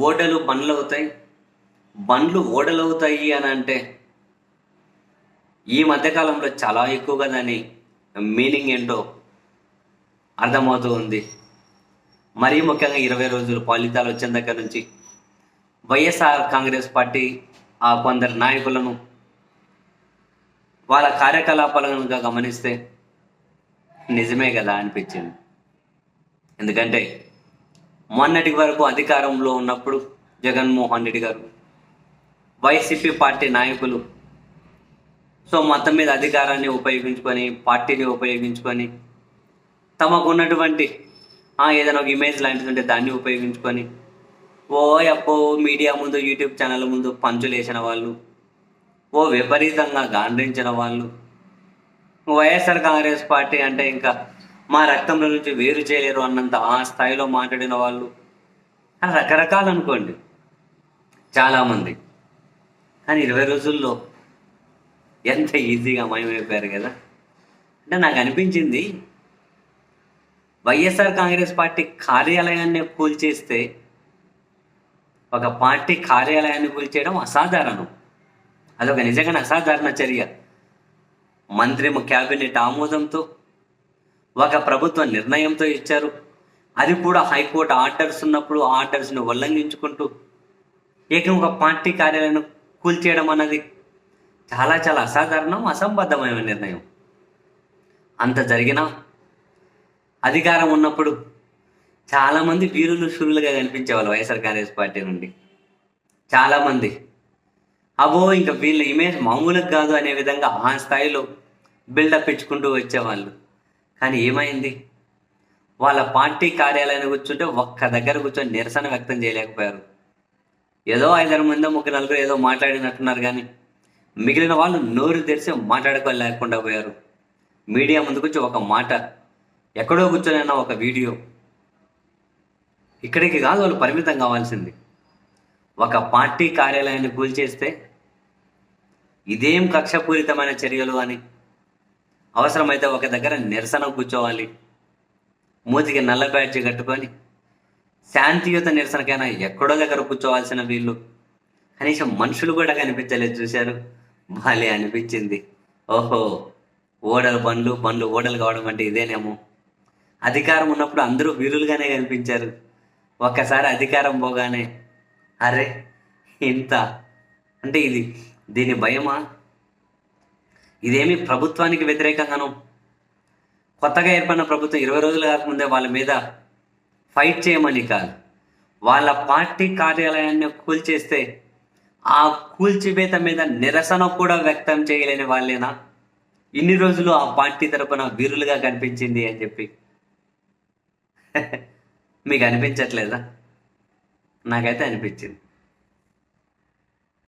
ఓడలు బండ్లు అవుతాయి బండ్లు ఓడలు అవుతాయి అని అంటే ఈ మధ్యకాలంలో చాలా ఎక్కువగా దాని మీనింగ్ ఏంటో అర్థమవుతూ ఉంది మరీ ముఖ్యంగా ఇరవై రోజులు ఫలితాలు వచ్చిన దగ్గర నుంచి వైఎస్ఆర్ కాంగ్రెస్ పార్టీ ఆ కొందరు నాయకులను వాళ్ళ కార్యకలాపాలను కనుక గమనిస్తే నిజమే కదా అనిపించింది. ఎందుకంటే మొన్నటి వరకు అధికారంలో ఉన్నప్పుడు జగన్మోహన్ రెడ్డి గారు వైసీపీ పార్టీ నాయకులు. సో మొత్తం మీద అధికారాన్ని ఉపయోగించుకొని పార్టీని ఉపయోగించుకొని తమకు ఉన్నటువంటి ఏదైనా ఒక ఇమేజ్ లాంటిది ఉంటే దాన్ని ఉపయోగించుకొని ఓ అప్పో మీడియా ముందు యూట్యూబ్ ఛానల్ ముందు పంచులు వేసిన వాళ్ళు ఓ విపరీతంగా గాండ్రించిన వాళ్ళు. వైఎస్ఆర్ కాంగ్రెస్ పార్టీ అంటే ఇంకా మా రక్తంలో నుంచి వేరు చేయలేరు అన్నంత ఆ స్థాయిలో మాట్లాడిన వాళ్ళు. రకరకాలు అనుకోండి. చాలామంది. కానీ ఇరవై రోజుల్లో ఎంత ఈజీగా మయమైపోయారు కదా. అంటే నాకు అనిపించింది వైఎస్ఆర్ కాంగ్రెస్ పార్టీ కార్యాలయాన్ని కూల్చేస్తే ఒక పార్టీ కార్యాలయాన్ని కూల్చేయడం అసాధారణం. అదొక నిజంగానే అసాధారణ చర్య. మంత్రి క్యాబినెట్ ఆమోదంతో ఒక ప్రభుత్వ నిర్ణయంతో ఇచ్చారు. అది కూడా హైకోర్టు ఆర్డర్స్ ఉన్నప్పుడు ఆ ఆర్డర్స్ని ఉల్లంఘించుకుంటూ ఏకం ఒక పార్టీ కార్యాలయాన్ని కూల్చేయడం అన్నది చాలా చాలా అసాధారణం అసంబద్ధమైన నిర్ణయం. అంత జరిగినా అధికారం ఉన్నప్పుడు చాలామంది వీరులు షురులుగా కనిపించేవాళ్ళు వైఎస్ఆర్ కాంగ్రెస్ పార్టీ నుండి. చాలామంది అబో ఇంకా వీళ్ళ ఇమేజ్ మామూలుగా కాదు అనే విధంగా ఆ స్థాయిలో బిల్డప్ ఇచ్చుకుంటూ వచ్చేవాళ్ళు. కానీ ఏమైంది? వాళ్ళ పార్టీ కార్యాలయాన్ని కూర్చుంటే ఒక్క దగ్గర కూర్చొని నిరసన వ్యక్తం చేయలేకపోయారు. ఏదో ఐదారు మంది ముగ్గురు నలుగురు ఏదో మాట్లాడినట్టున్నారు కానీ మిగిలిన వాళ్ళు నోరు తెరిచి మాట్లాడుకోలేకుండా పోయారు. మీడియా ముందుకొచ్చి ఒక మాట ఎక్కడో కూర్చొని ఒక వీడియో. ఇక్కడికి కాదు వాళ్ళు పరిమితం కావాల్సింది. ఒక పార్టీ కార్యాలయాన్ని కూల్చేస్తే ఇదేం కక్షపూరితమైన చర్యలు అని అవసరమైతే ఒక దగ్గర నిరసన కూర్చోవాలి. మూతికి నల్ల బ్యాడ్జి కట్టుకొని శాంతియుత నిరసనకైనా ఎక్కడో దగ్గర కూర్చోవాల్సిన వీళ్ళు. కనీసం మనుషులు కూడా కనిపించలేదు చూశారు. భలే అనిపించింది. ఓహో ఓడలు బండ్లు బండ్లు ఓడలు కావడం అంటే ఇదేనేమో. అధికారం ఉన్నప్పుడు అందరూ వీరులుగానే కనిపించారు. ఒక్కసారి అధికారం పోగానే అరే ఇంత. అంటే ఇది దీని భయమా? ఇదేమి ప్రభుత్వానికి వ్యతిరేకంగాను కొత్తగా ఏర్పడిన ప్రభుత్వం ఇరవై రోజులు కాకముందే వాళ్ళ మీద ఫైట్ చేయమని కాదు. వాళ్ళ పార్టీ కార్యాలయాన్ని కూల్చేస్తే ఆ కూల్చివేత మీద నిరసన కూడా వ్యక్తం చేయలేని వాళ్ళేనా? ఇన్ని రోజులు ఆ పార్టీ తరపున వీరులుగా కనిపించింది అని చెప్పి. మీకు అనిపించట్లేదా? నాకైతే అనిపించింది.